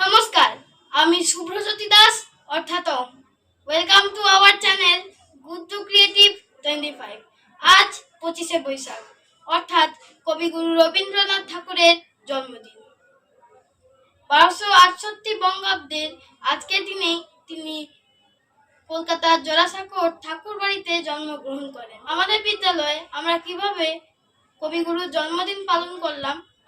নমস্কার, আমি শুভ্রজ্যোতি দাস, অর্থাৎ welcome to our channel good to creative twenty five আজ পঁচিশে বৈশাখ, অর্থাৎ কবিগুরু রবীন্দ্রনাথ ঠাকুরের জন্মদিন। বারোশো আটষট্টি বঙ্গাব্দের আজকের দিনেই তিনি কলকাতার জোড়াসাঁকোর ঠাকুর বাড়িতে জন্মগ্রহণ করেন। আমাদের বিদ্যালয়ে আমরা কীভাবে কবিগুরুর জন্মদিন পালন করলাম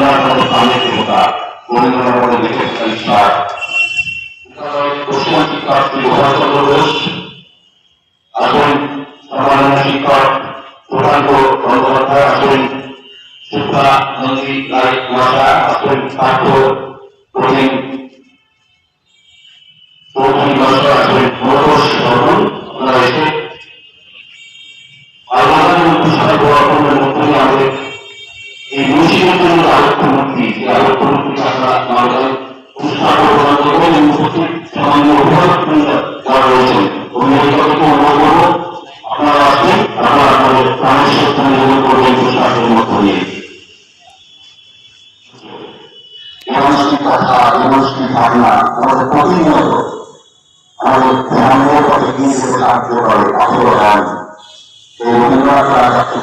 রবীন্দ্রনাথ মতো প্রাণের দেবতা রবীন্দ্রনাথ মতো বিশেষ ঈশ্বর পশ্চিমবঙ্গ শিক্ষক শ্রী গোপালচন্দ্র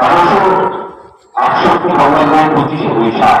বারোশো আটষট্টি সংলগ্ন পঁচিশে বৈশাখ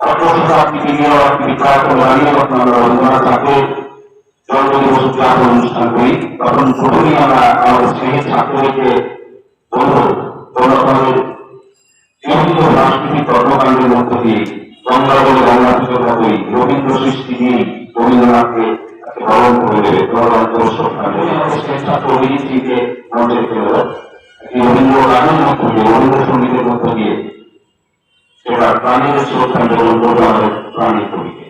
অর্থশতাব্দী বিনিয়োগ একটি বিখ্যাত যখন আমরা রবীন্দ্রনাথ ঠাকুর জন্মদিবস উদযাপন অনুষ্ঠান করি তখন প্রথমেই আমরা আমাদের শ্রেণির ছাত্রদেরকে বলব তোমরা তোমাদের জীবিত সাংস্কৃতিক কর্মকাণ্ডের মধ্য রবীন্দ্র সঙ্গীতের মধ্য দিয়ে সেটা প্রাণীর শ্রদ্ধা নিবেদন করবে আমাদের প্রাণী কবিকে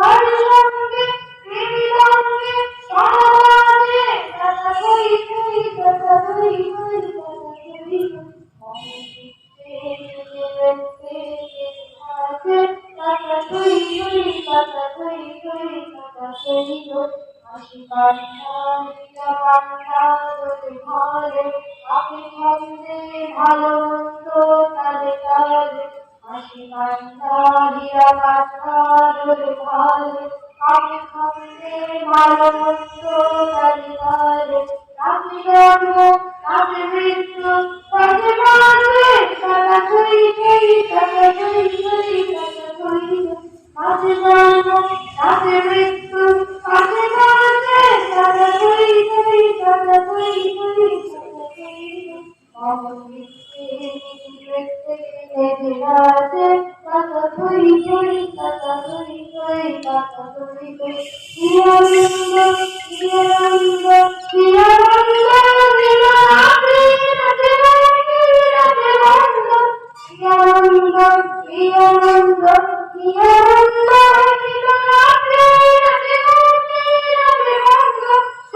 Thank you. আপনি ছন্দে ভালো তালে তালে হাসি ঘরে আপনি ছন্দে ভালো তালে রাত্রি জন্ম রাত্রি মৃত্যু জন্ম রাত্রি মৃত্যু রাত্রি মাঝে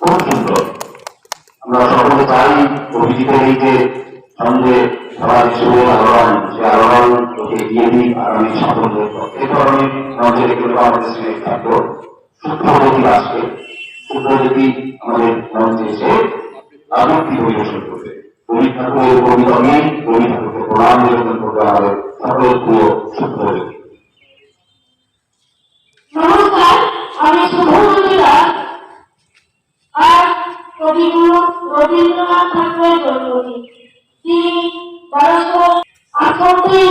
খুব সুন্দর আমরা সকলে চাই অভিজিতের এই যে সঙ্গে সবার সুরে আলোড়ন সে আলোড়ন ওকে এগিয়ে দিই আগামী সাফল্যের পথে এ ধরনের মঞ্চে রেখে আমাদের শ্রেণির ছাত্র শুভ্রজ্যোতি আসবে। শুভ্রজ্যোতি আমাদের মঞ্চে এসে আবৃত্তি পরিবেশন করবে। আমাদের আমি শুভজ্যোতি দাস আর রবীন্দ্রনাথ ঠাকুরের জন্মদিন। তিনি বারোশো আটষট্টি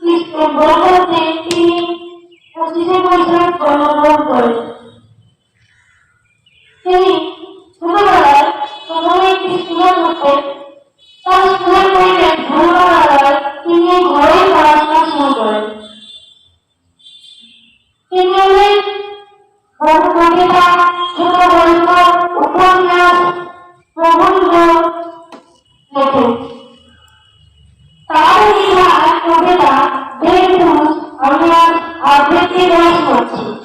খ্রিস্টবঙ্গে তিনি পঁচিশে বৈশাখ জন্মগ্রহণ করেন। তিনি ছোটবেলায় প্রথমে একটি স্কুলে পড়তেন। তার স্কুলের পরিবেশ ভালো তিনি ঘরেই পড়াশোনা শুরু করেন। তিনি অনেক ছোট গল্প উপন্যাস প্রবন্ধ লেখেন তার লেখা কবিতা বেদপুরুষ আমি আজ আবৃত্তি করছি।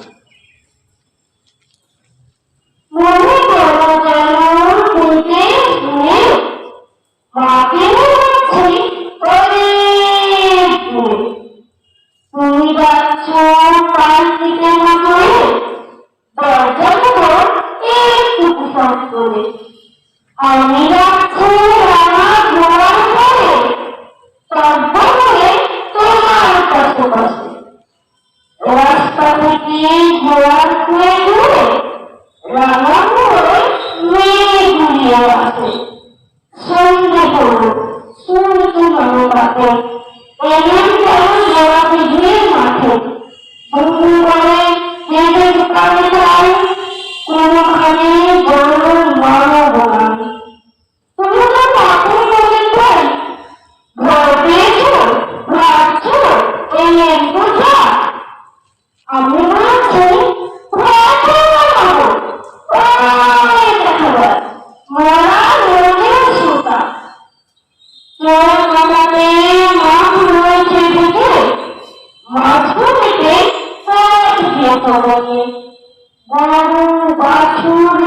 Amen. বাছুর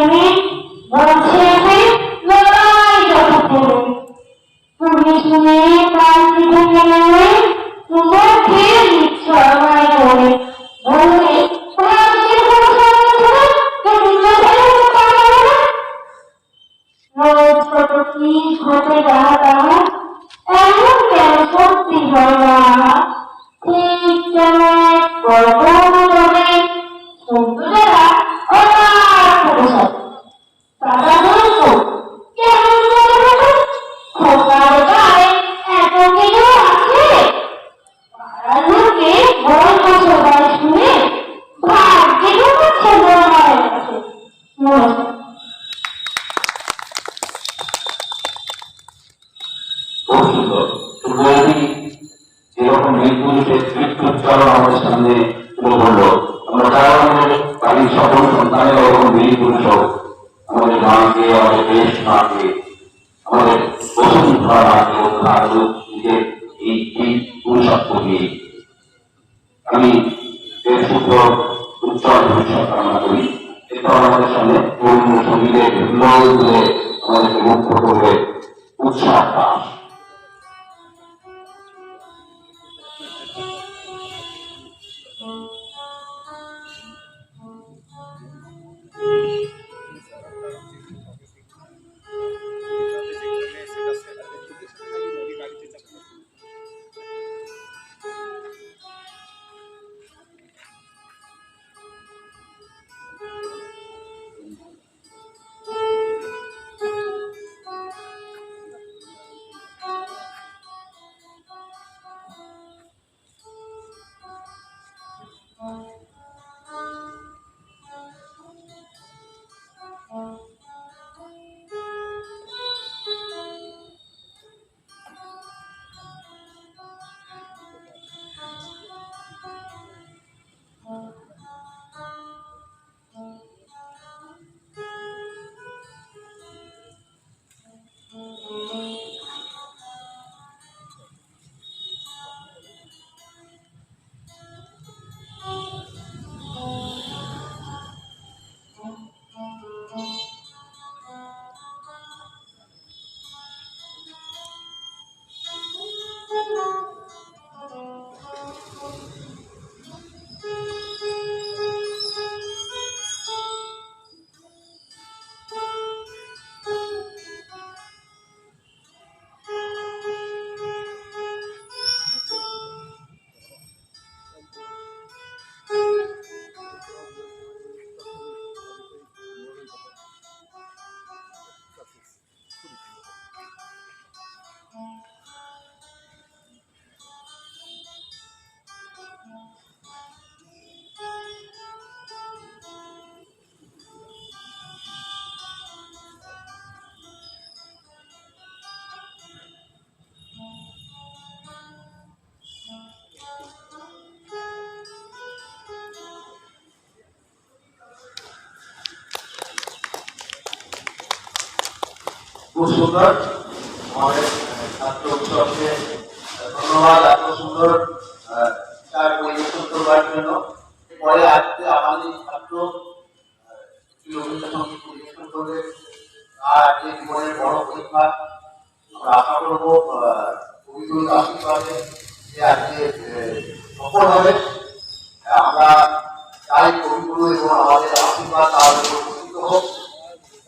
Oh, আমাদের সামনে তরুণ সঙ্গীদের হিল্লোল তুলে আমাদেরকে মুক্ত করবে। উৎসাহ খুব সুন্দর। আমাদের ছাত্র উৎসবকে ধন্যবাদ এত সুন্দর তার পরিবেশন করবার জন্য। পরে আজকে আমাদের ছাত্র করবে। আর যে জীবনের বড় পরীক্ষা আশা করব আহ, আশীর্বাদে যে আজকে সফল হবে। আমরা চাই কবিগুরু এবং আমাদের আশীর্বাদ তার উপর হোক।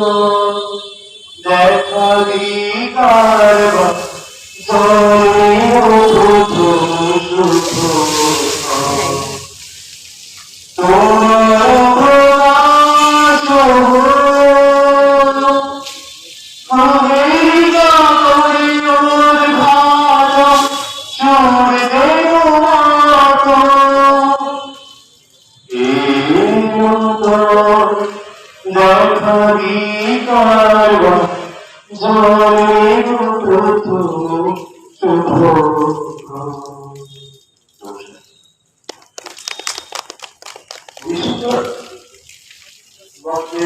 Allah. প্রথম শুভ বিশ্বর জীবনকে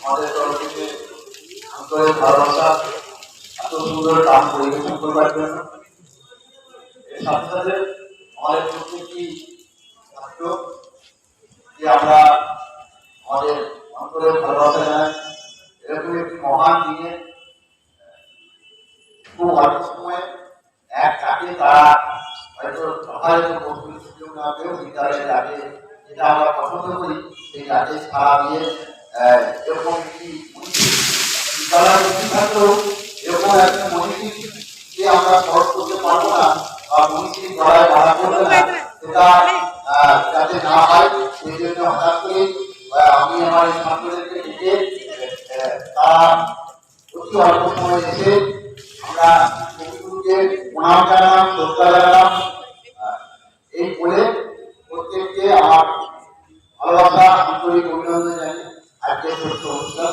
আমাদের তরফ থেকে আন্তরিক ভালোবাসা এত সুন্দর গান পরিবেশন করবার জন্য এর সাথে সাথে আমাদের প্রত্যেকটি ছাত্র যে আমরা আমাদের অন্তরের ভালোবাসা জানাই এরকম একটি মহান দিনে খুব অল্প সময়ে এক কাকে তারা হয়তো যথাযথ কৌশল সুযোগ না পেয়েও বিদ্যালয়ে যেটা আমরা পছন্দ করি, সেই কাজে সারা দিয়ে এরকম মনীষী বিদ্যালয়ের থাকলেও এরকম একটা মনীষীকে আমরা স্মরণ করতে পারব না, বা মনীষী গলায় মারা করবে না, সেটা যাতে না হয়, সেই জন্য হঠাৎ করে আমি আমার এই ছাত্রদেরকে ডেকে তারা অতি অল্প সময় এসে আমরা কবিগুরুকে প্রণাম জানালাম, শ্রদ্ধা জানালাম এই বলে প্রত্যেককে আমার ভালোবাসা আন্তরিক অভিনন্দন জানি আজকে ছোট্ট অনুষ্ঠান